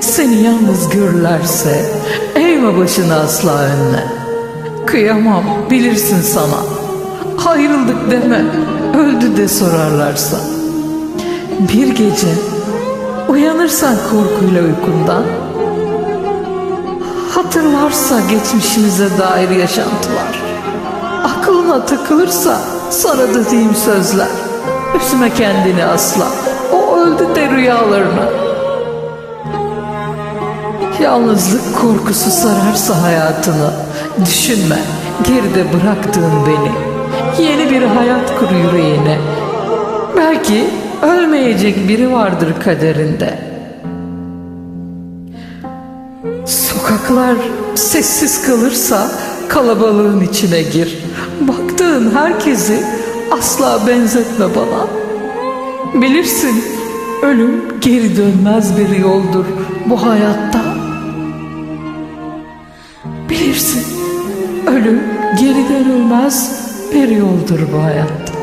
Seni yalnız görürlerse eğme başını asla önüne. Kıyamam bilirsin sana. Ayrıldık deme, öldü de sorarlarsa. Bir gece uyanırsan korkuyla uykundan. Hatırlarsa geçmişimize dair yaşantılar. Aklına takılırsa sana dediğim sözler. Üzme kendini asla. O öldü de rüyalarına. Yalnızlık korkusu sararsa hayatını. Düşünme, geride bıraktığın beni. Yeni bir hayat kur yüreğine. Belki ölmeyecek biri vardır kaderinde. Sokaklar sessiz kalırsa kalabalığın içine gir. Baktığın herkesi asla benzetme bana. Bilirsin ölüm geri dönmez bir yoldur bu hayatta. Bilirsin ölüm geri dönülmez bir yoldur bu hayatta.